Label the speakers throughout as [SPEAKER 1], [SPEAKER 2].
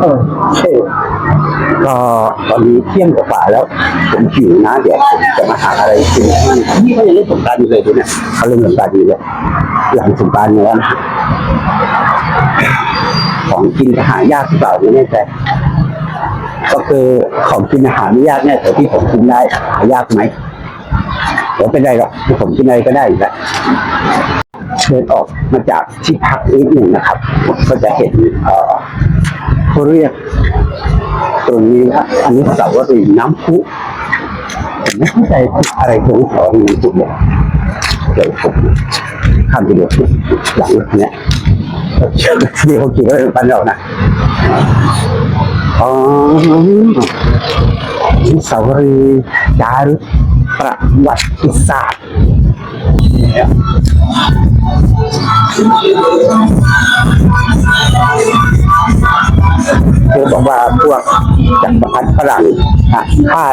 [SPEAKER 1] เออใช่ก็ตอนนี้เที่ยงกว่าแล้ว ผมหิวนะเดี๋ยวผมจะมาหาอะไรกินที่เขายังเล่นสงการอยู่เลยดูเนี่ยเขาเล่นสงการอยู่เลยหลังสงการแล้วนะของกินจะหายากหรือเปล่าไม่แน่ใจก็คือของกินอาหารไม่ยากเนี่ยแต่ที่ผมกินได้หายากไหมเดี๋ยวเป็นไรหรอกที่ผมกินอะไรก็ได้อยู่แล้วเดินออกมาจากที่พักนิดหนึ่งนะครับ ก็จะเห็นเอ่อ เขาเรียก ตรงนี้นะอันนี้เสาวรีย์น้ำพุผมไม่เข้าใจอะไรตรงสาวรีย์น้ำพุเลยเดี๋ยวผมข้ามไปดูหลังเนี้ยที่เขาคิดว่าเป็นปันเรานะอ๋อนุสาวรีย์จารึกประวัติศาสตร์เนี่ย บอกว่าพวกจากระพัดฝรั่งอะฆ่า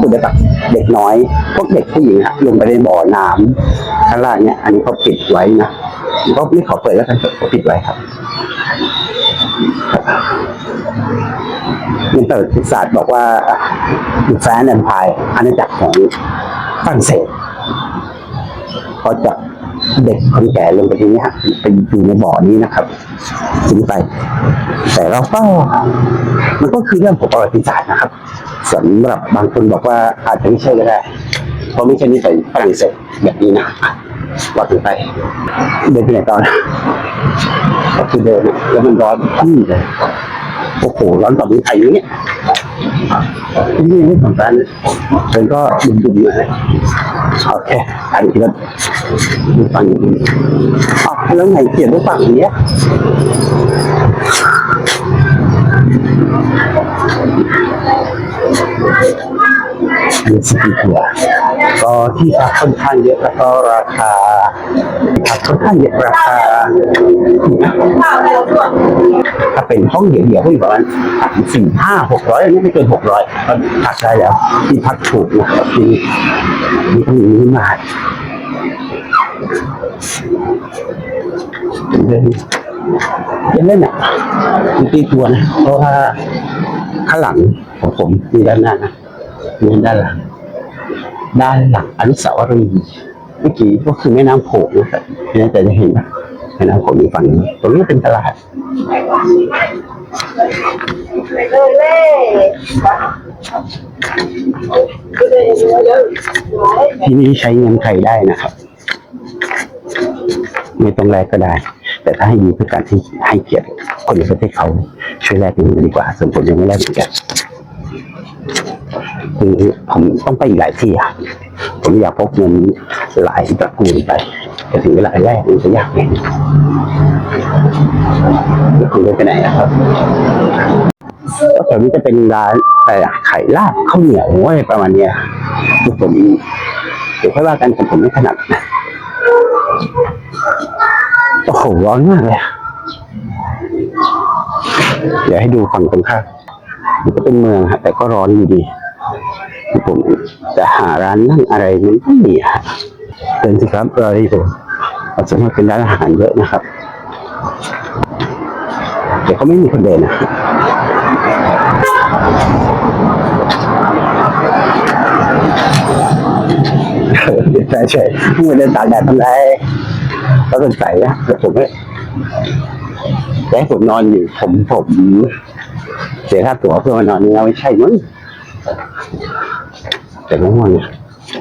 [SPEAKER 1] คุณกับเด็กน้อย พวกเด็กผู้หญิงอะลงไปในบ่อน้ำข้างล่างเนี่ยอันนี้เขาปิดไว้นะก็ไม่ขอเปิดแล้วกันเขาปิดไว้ครับมันเปิดศาสตร์บอกว่าดูแฟนแอนพายอาณาจักรของฝรั่งเศสเขาจะ เด็กคนแก่ลงไปทีนี้ฮะไปอยู่ในบ่อนี้นะครับทิ้งไป แต่เราก็มันก็คือเรื่องของประวัติศาสตร์นะครับสำหรับบางคนบอกว่าอาจจะไม่ใช่ก็ได้เพราะไม่ใช่นิสัยฝรั่งเศสแบบนี้นะว่าถึงไป เดินไปไหนตอนก็คือเดินแล้วมันร้อนที่เลยโอ้โหร้อนกว่าเมืองไทยอย่เงี้ย ที่นี่ไม่สำคัญเป็นก็ดุมๆนะโอเคอันนี้ก็ดูฟังอย่างนี้อ๋อแล้วไหนเขียนด้วยฝั่งนี้มีสกีทัวก็ที่พักค่อนข้างเยอะแล้วก็ราคา พักค่อนข้างเยอะราคาถ้าเป็นห้องเดี่ยวๆก็อยู่ประมาณสี่ห้าหกร้อยอันนี้ไม่เกินหกร้อยก็พักได้แล้วที่พักถูกนะครับที่นี่ต้องมีมาเดินยังเล่นอะมีตีทัวนะเพราะว่าข้างหลังของผมมีด้านหน้านะนี่ด้านหลังด้านหลังอนุสาวรีย์ มื่อกี้ก็คือแม่น้ำโขงนะครับไม่แน่ใจจะเห็นแม่น้ำโขงอยู่ฝั่งนี้ตรงนี้เป็นตลาดที่นี่ใช้เงินไทยได้นะครับ ไม่ต้องแลกก็ได้ แต่ถ้าให้ดีเพื่อการที่ให้เกียรติคนในประเทศเขาช่วยแลกเงินดีกว่าส่วนผมยังไม่แลกเหมือนกันคือผมต้องไปอีกหลายที่อะผมอยากพกเงิน หลายตระกูลไปแต่ถึงเวลาแรกมันจะยากไงแล้วคุณไปไหนอะครับก็แถวนี้จะเป็นร้านแต่ขายลาบข้าวเหนียวอะไรประมาณเนี้ยคือผมเดี๋ยวค่อยว่ากันผมผมไม่ถนัดนะโอ้โหร้อนมากเลยเดี๋ยวให้ดูฝั่งตรงข้ามมันก็เป็นเมืองฮะแต่ก็ร้อนอยู่ดี ผมจะหาร้านนั่งอะไรมันไม่มีอะ เดินสิครับรอดีผมส่วนมาเป็นร้านอาหารเยอะนะครับ เดี๋ยวเขาไม่มีคนเดินนะใช่ใช่เพิ่ไดินตากแดดทำไรก็เป็นใส่นะแต่ผมไม่แต่ผมนอนอยู่ ผมผมเสียค่าตั๋วเพื่อมานอนนี่นไม่ใช่มั้งแต่ไม่ง่วงนะ แร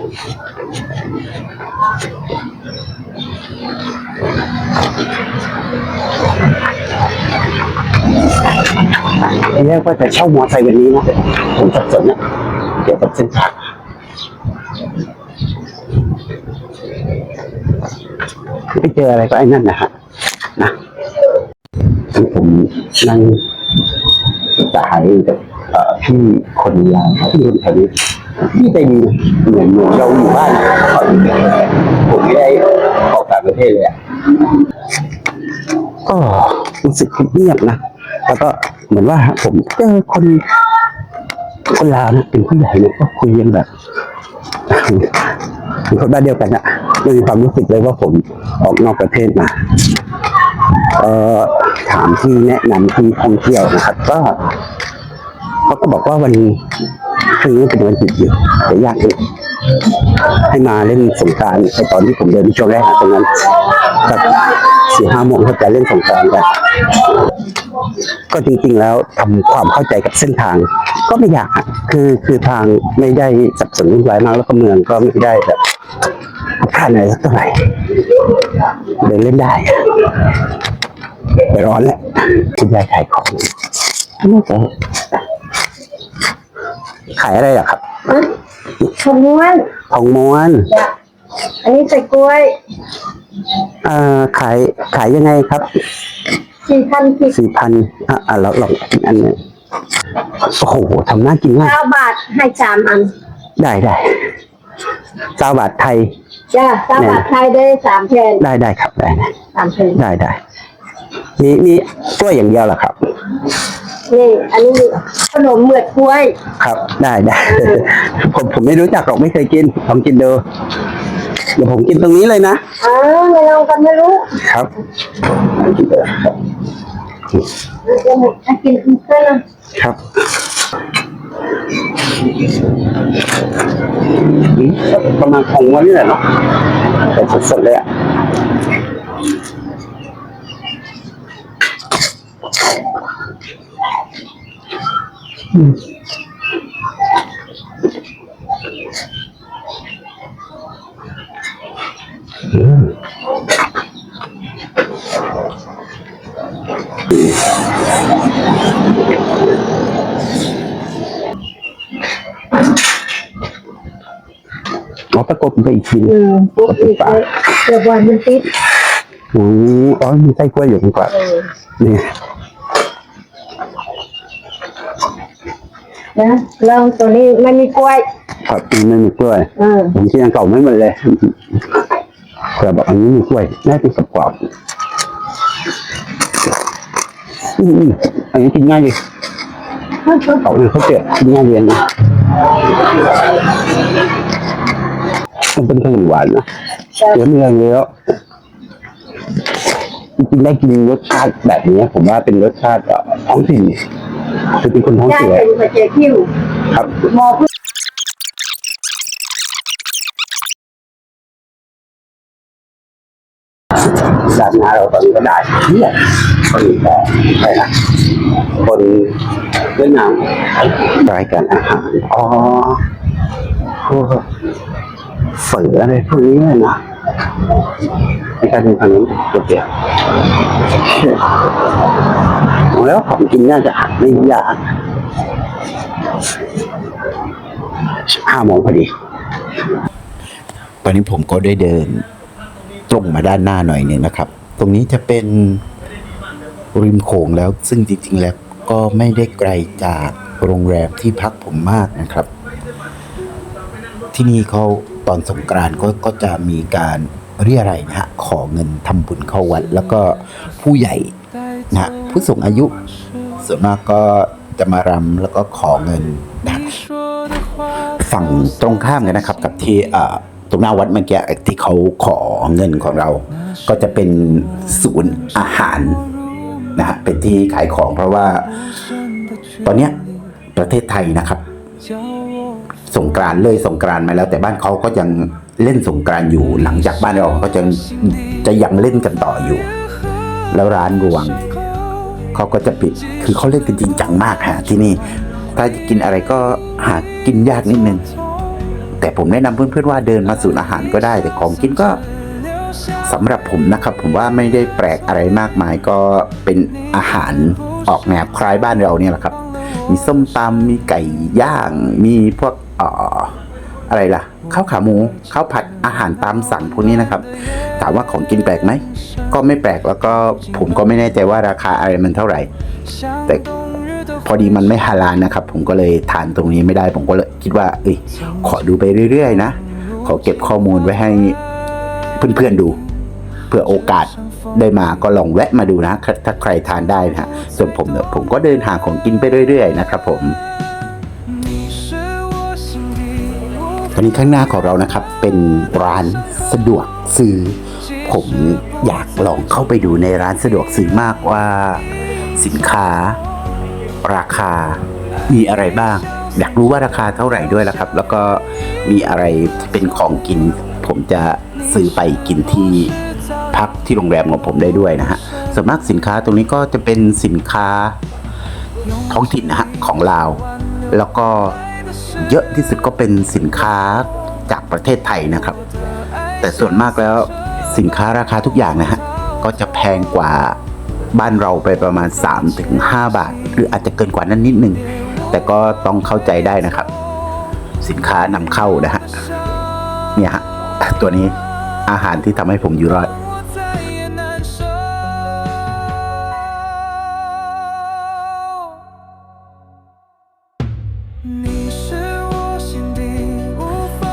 [SPEAKER 1] กว่าจะเช่ามอไซค์วันนี้นะผมสับสนนะเกี่ยวกับเส้นทางไปเจออะไรก็ไอ้นั่นนะฮะนะผมนั่งสายกับพี่คนลาวที่คนแถวนี้ พี่ใจดีนเหมือนเหมือนเราอยู่บ้านผมไม่ได้ออกต่างประเทศเลยอะก็รู้สึกเงียบนะแล้วก็เหมือนว่าผมเจอคนคนลาวนะเป็นผู้ใหญ่เนี่ยก็คุยกันแบบเป็นคนบ้านเดียวกันอะไม่มีความรู้สึกเลยว่าผมออกนอกประเทศมาเอ่อถถามที่แนะนำที่ท่องเที่ยวนะครับ ก็เขาก็บอกว่าวัน คืนนี้เป็นวันหยุดอยู่แต่ยากให้ให้มาเล่นสงกรารไอตอนที่ผมเดินช่วงแรกตรงนั้นสักสี่ห้าโมงเขาจะเล่นสงกรารกันก็จริงๆแล้วทำความเข้าใจกับเส้นทาง ก็ไม่ยากอะคือคือทางไม่ได้สับสนวุ่นวายมากแล้วก็เมืองก็ไม่ได้แบบผ่านอะไรสักเท่าไหร่เดินเล่นได้แต่ร้อนแหละคุณยายขายของน่าจะ ขายอะไรอะครับ
[SPEAKER 2] ขม้วน
[SPEAKER 1] ทองม้วน
[SPEAKER 2] จ้ะอันนี้ใส่กล้วย
[SPEAKER 1] เอ่อขายขายยังไงครับ
[SPEAKER 2] สี่พันสิบ
[SPEAKER 1] สี่พันอะอะเราลองกินอันนี้โอ้โหทำน่ากินมาก
[SPEAKER 2] เก้าบาทให้สามอัน
[SPEAKER 1] ได้ได้เจ้าบาทไทย
[SPEAKER 2] จ้ะเก้าบาทไทยได้สามแผ่น
[SPEAKER 1] ได้ได้ครับได้ได้
[SPEAKER 2] สามแผ่น
[SPEAKER 1] ได้ได้มีมีกล้วยอย่างเดียวเหรอครับ
[SPEAKER 2] นี่อันนี้มีขนมเหมือดกล้วย
[SPEAKER 1] ครับ ได้ได้ ผมผมไม่รู้จักหรอกไม่เคยกินลองกินดูเดี๋ยวผมกินตรงนี้เลยนะ
[SPEAKER 2] อ้าวไม่ลองกันไม่รู้
[SPEAKER 1] ครับลองกินเลย
[SPEAKER 2] เดี๋ยวให้กินเพื่อนนะครับ
[SPEAKER 1] อืมก็ประมาณของวันนี้แหละเนาะแต่สดๆเลยอะ เอาตะกดไปอีกที
[SPEAKER 2] อืมปุ๊บอีกเลยเดี๋ยววันมันติด
[SPEAKER 1] อืมอ๋อมีไส้กล้วยอยู่ดีกว่า
[SPEAKER 2] เออ
[SPEAKER 1] นี่
[SPEAKER 2] นะลองตัวนี้ไม่มีกล้วย
[SPEAKER 1] ครับไม่มีกล้วย
[SPEAKER 2] เออ
[SPEAKER 1] ผมกินอันเก่าไม่หมดเลยแต่บอกอันนี้มีกล้วยน่าจะกรอบๆอืมๆอันนี้กินง่ายดีเก่าเนี่ยเขาเจ็บกินง่ายดีอัน มันเป็นขนมหวานนะเดี๋ยวเมืองเลยแล้วจริงๆได้กินรสชาติแบบนี้ผมว่าเป็นรสชาติเอ่อท้องถิ่นคือเป็นคนท้อง
[SPEAKER 2] ย่าง
[SPEAKER 1] ถิ่นเลย
[SPEAKER 2] เป็นผัดเจคิว
[SPEAKER 1] ครับ
[SPEAKER 2] หมอพึ่ง
[SPEAKER 1] ด้านหน้าเราตอนนี้ก็ได้เนี่ยคนก็ไปนะคนเวียดนามรายการอาหารอ๋อพวก เฝออะไรพวกนี้เลยนะในการเป็นขนมก๋วเตี๋ยวแล้วของกินน่าจะหาไม่ยากห้าโมงพอดี
[SPEAKER 3] ตอนนี้ผมก็ได้เดินตรงมาด้านหน้าหน่อยหนึ่งนะครับ ตรงนี้จะเป็นริมโขงแล้ว ซึ่งจริง ๆ แล้วก็ไม่ได้ไกลจากโรงแรมที่พักผมมากนะครับ ที่นี่เขา ตอนสงกรานต์ก็ก็จะมีการเรียอะไรนะฮะขอเงินทำบุญเข้าวัด แล้วก็ผู้ใหญ่นะผู้สูงอายุ ส่วนมากก็จะมารำแล้วก็ขอเงินนะฝั่งตรงข้ามกันนะครับ กับที่ตรงหน้าวัดเมื่อกี้ที่เขาขอเงินของเรา ก็จะเป็นศูนย์อาหารนะฮะเป็นที่ขายของเพราะว่า ตอนเนี้ยประเทศไทยนะครับ สงกรานเลยสงกรานมาแล้ว แต่บ้านเขาก็ยังเล่นสงกรานอยู่หลังจากบ้านเราก็จะจะยังเล่นกันต่ออยู่ แล้วร้านรวงเขาก็จะปิดคือเขาเล่นกันจริงจังมากฮะที่นี่ ถ้าจะกินอะไรก็หากินยากนิดนึง แต่ผมแนะนำเพื่อนๆว่าเดินมาศูนย์อาหารก็ได้ แต่ของกินก็สำหรับผมนะครับ ผมว่าไม่ได้แปลกอะไรมากมายก็เป็นอาหารออกแนวคล้ายบ้านเราเนี่ยแหละครับ มีส้มตำมีไก่ย่าง มีพวกอ่ออะไรล่ะข้าวขาหมูข้าวผัดอาหารตามสั่งพวกนี้นะครับ ถามว่าของกินแปลกไหมก็ไม่แปลกแล้วก็ผมก็ไม่แน่ใจว่าราคาอะไรมันเท่าไหร่ แต่พอดีมันไม่ฮาลาลนะครับ ผมก็เลยทานตรงนี้ไม่ได้ ผมก็เลยคิดว่า เอ้ยขอดูไปเรื่อยๆนะขอเก็บข้อมูลไว้ให้เพื่อนๆดูเพื่อโอกาส ได้มาก็ลองแวะมาดูนะถ้าใครทานได้นะฮะส่วนผมเนี่ยผมก็เดินหาของกินไปเรื่อยๆนะครับผมตอนนี้ข้างหน้าของเรานะครับเป็นร้านสะดวกซื้อ ผมอยากลองเข้าไปดูในร้านสะดวกซื้อมากว่าสินค้า ราคามีอะไรบ้าง อยากรู้ว่าราคาเท่าไหร่ด้วยละครับ แล้วก็มีอะไรเป็นของกิน ผมจะซื้อไปกินที่ พักที่โรงแรมของผมได้ด้วยนะฮะส่วนมากสินค้าตรงนี้ก็จะเป็นสินค้าท้องถิ่นนะฮะของลาว แล้วก็เยอะที่สุดก็เป็นสินค้าจากประเทศไทยนะครับ แต่ส่วนมากแล้วสินค้าราคาทุกอย่างนะฮะก็จะแพงกว่าบ้านเราไปประมาณ 3-5 บาท หรืออาจจะเกินกว่านั้นนิดนึง แต่ก็ต้องเข้าใจได้นะครับ สินค้านำเข้านะฮะเนี่ยฮะตัวนี้อาหารที่ทำให้ผมอยู่รอด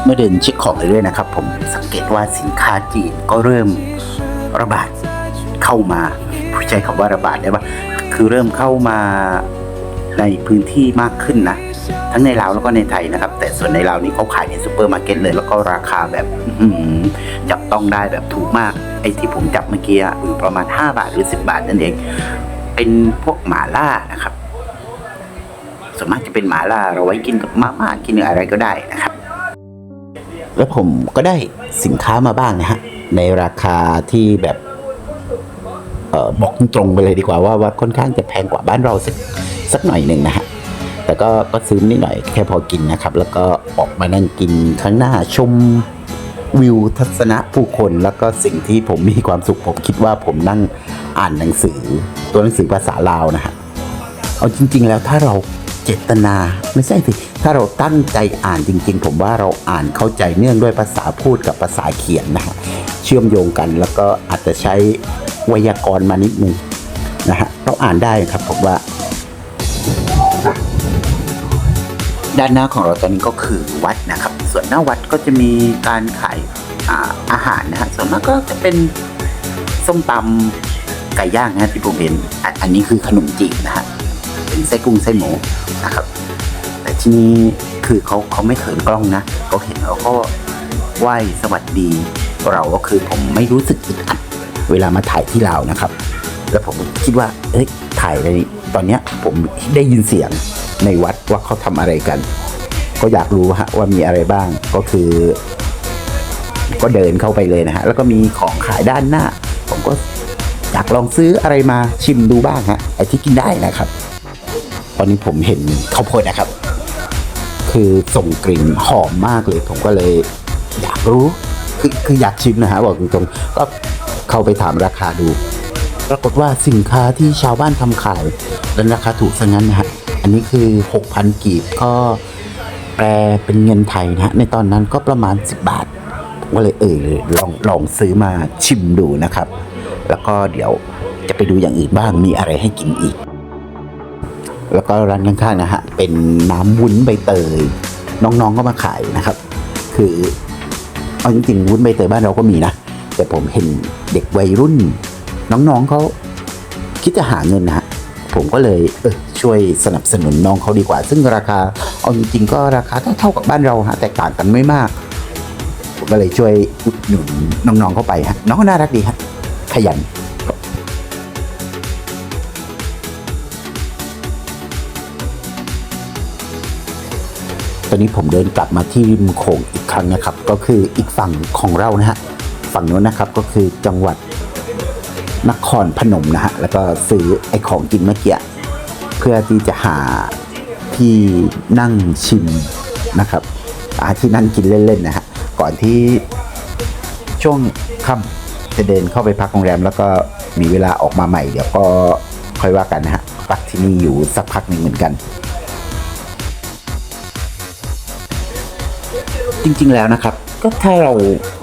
[SPEAKER 3] เมื่อเดินเช็คของเรื่อยๆนะครับ ผมสังเกตว่าสินค้าจีนก็เริ่มระบาดเข้ามาผู้ใช้คำว่าระบาดได้ว่าคือเริ่มเข้ามาในพื้นที่มากขึ้นนะ ทั้งในลาวแล้วก็ในไทยนะครับ แต่ส่วนในลาวนี่เขาขายในซูเปอร์มาร์เก็ตเลยแล้วก็ราคาแบบจับต้องได้แบบถูกมาก ไอ้ที่ผมจับเมื่อกี้อยู่ประมาณ 5 บาทหรือ 10 บาทนั่นเอง เป็นพวกหมาล่านะครับส่วนมากจะเป็นหมาล่าเราไว้กินกับมาม่ากินอะไรก็ได้นะครับ แล้วผมก็ได้สินค้ามาบ้างนะฮะ ในราคาที่แบบออบอกตรงๆไปเลยดีกว่าว่าว่าค่อนข้างจะแพงกว่าบ้านเราสักสักหน่อยหนึ่งนะฮะ แต่ก็ก็ซื้อนิดหน่อยแค่พอกินนะครับ แล้วก็ออกมานั่งกินข้างหน้าชมวิวทัศนะผู้คนแล้วก็สิ่งที่ผมมีความสุขผมคิดว่าผมนั่งอ่านหนังสือ ตัวหนังสือภาษาลาวนะฮะเอาจริง ๆ แล้วถ้าเรา จตนา ไม่ใช่สิถ้าเราตั้งใจอ่านจริง ๆ ผมว่าเราอ่านเข้าใจเนื่องด้วยภาษาพูดกับภาษาเขียนนะฮะเชื่อมโยงกันแล้วก็อาจจะใช้ไวยากรณ์มานิดนึงนะฮะเราอ่านได้ครับผมว่า ด้านหน้าของเราตอนนี้ก็คือวัดนะครับ ส่วนหน้าวัดก็จะมีการขายอาอาหารนะฮะส่วนมากก็จะเป็นส้มตำไก่ย่างนะที่ผมเห็น อันนี้คือขนมจีบนะฮะเป็นไส้กุ้งไส้หมู นะครับ แต่ที่นี่คือเขาเขาไม่เขินกล้องนะเขาเห็นเขาก็ไหว้สวัสดี เราก็คือผมไม่รู้สึกอึดอัดเวลามาถ่ายที่ลานะครับ แล้วผมคิดว่าเอ้ยถ่ายในตอนเนี้ยผมได้ยินเสียงในวัดว่าเขาทำอะไรกัน ก็อยากรู้ฮะว่ามีอะไรบ้างก็คือ ก็เดินเข้าไปเลยนะฮะแล้วก็มีของขายด้านหน้า ผมก็อยากลองซื้ออะไรมาชิมดูบ้างฮะไอที่กินได้นะครับ อนนี้ผมเห็นข้าวโพดนะครับ คือส่งกลิ่นหอมมากเลย ผมก็เลยอยากรู้ คือคืออยากชิมนะฮะบอกตรงๆก็เข้าไปถามราคาดู ปรากฏว่าสินค้าที่ชาวบ้านทำขายแล้วราคาถูกซะงั้นนะฮะอันนี้คือ 6,000 กีบก็แปลเป็นเงินไทยนะฮะในตอนนั้นก็ประมาณ 10 บาทผมก็เลยเออลองลองซื้อมาชิมดูนะครับ แล้วก็เดี๋ยวจะไปดูอย่างอื่นบ้างมีอะไรให้กินอีก แล้วก็ร้านข้างๆนะฮะเป็นน้ำวุ้นใบเตย น้องๆก็มาขายนะครับ คือเอาจริงๆวุ้นใบเตยบ้านเราก็มีนะ แต่ผมเห็นเด็กวัยรุ่น น้องๆเขาคิดจะหาเงินนะฮะผมก็เลยเออช่วยสนับสนุนน้องเขาดีกว่า ซึ่งราคาเอาจริงๆก็ราคาเท่าๆกับบ้านเราฮะแตกต่างกันไม่มากผมก็เลยช่วยอุดหนุนน้องๆเข้าไปฮะน้องก็น่ารักดีฮะขยัน ตอนนี้ผมเดินกลับมาที่ริมโขงอีกครั้งนะครับ ก็คืออีกฝั่งของเรานะฮะฝั่งนู้นนะครับก็คือจังหวัดนครพนมนะฮะแล้วก็ซื้อไอของกินเมื่อกี้เพื่อที่จะหาที่นั่งชิมนะครับอาที่นั่งกินเล่นๆนะฮะก่อนที่ช่วงค่ำจะเดินเข้าไปพักโรงแรม แล้วก็มีเวลาออกมาใหม่ เดี๋ยวก็ค่อยว่ากันนะฮะพักที่นี่อยู่สักพักหนึ่งเหมือนกัน จริง ๆ แล้วนะครับ ก็ถ้าเรา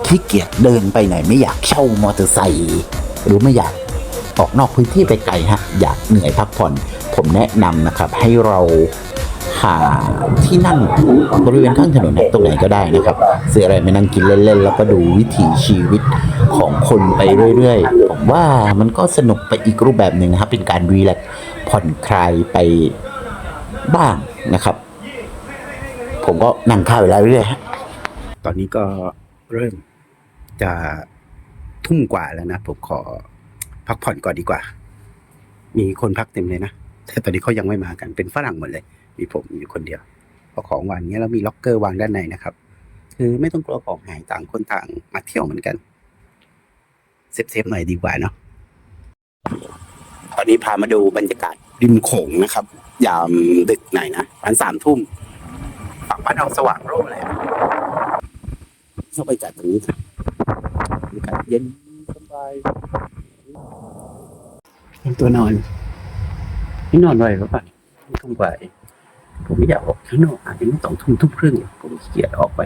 [SPEAKER 3] ขี้เกียจเดินไปไหน ไม่อยากเช่ามอเตอร์ไซค์หรือไม่อยากออกนอกพื้นที่ไปไกลฮะอยากเหนื่อยพักผ่อน ผมแนะนำนะครับให้เราหาที่นั่งบริเวณข้างถนนนตรงไหนก็ได้นะครับซื้ออะไรไปนั่งกินเล่นๆ แล้วก็ดูวิถีชีวิตของคนไปเรื่อยๆ ผมว่ามันก็สนุกไปอีกรูปแบบหนึ่งนะครับ เป็นการรีแลกผ่อนคลายไปบ้างนะครับ ผมก็นั่งข้าวเวลาเรื่อยๆ ตอนนี้ก็เริ่มจะทุ่มกว่าแล้วนะ ผมขอพักผ่อนก่อนดีกว่า มีคนพักเต็มเลยนะ แต่ตอนนี้เขายังไม่มากันเป็นฝรั่งหมดเลย มีผมอยู่คนเดียวพอของวางเนี้ยแล้วมีล็อกเกอร์วางด้านในนะครับ คือไม่ต้องกลัวของหายต่างคนต่างมาเที่ยวเหมือนกันเซฟๆหน่อยดีกว่าเนาะตอนนี้พามาดูบรรยากาศริมโขงนะครับ ยามดึกหน่อยนะประมาณสามทุ่มฝั่งบ้านเราสว่างโร่เลย อะเข้าไปจัดตรงนี้ครับบรรยากาศเย็นสบายเป็นตัวนอนนี่นอนไวหรือเปล่าไม่ต้องไหวผมไม่อยากออกข้างนอกอาจจะไม่สองทุ่มทุ่มครึ่งผมเกียดออกไป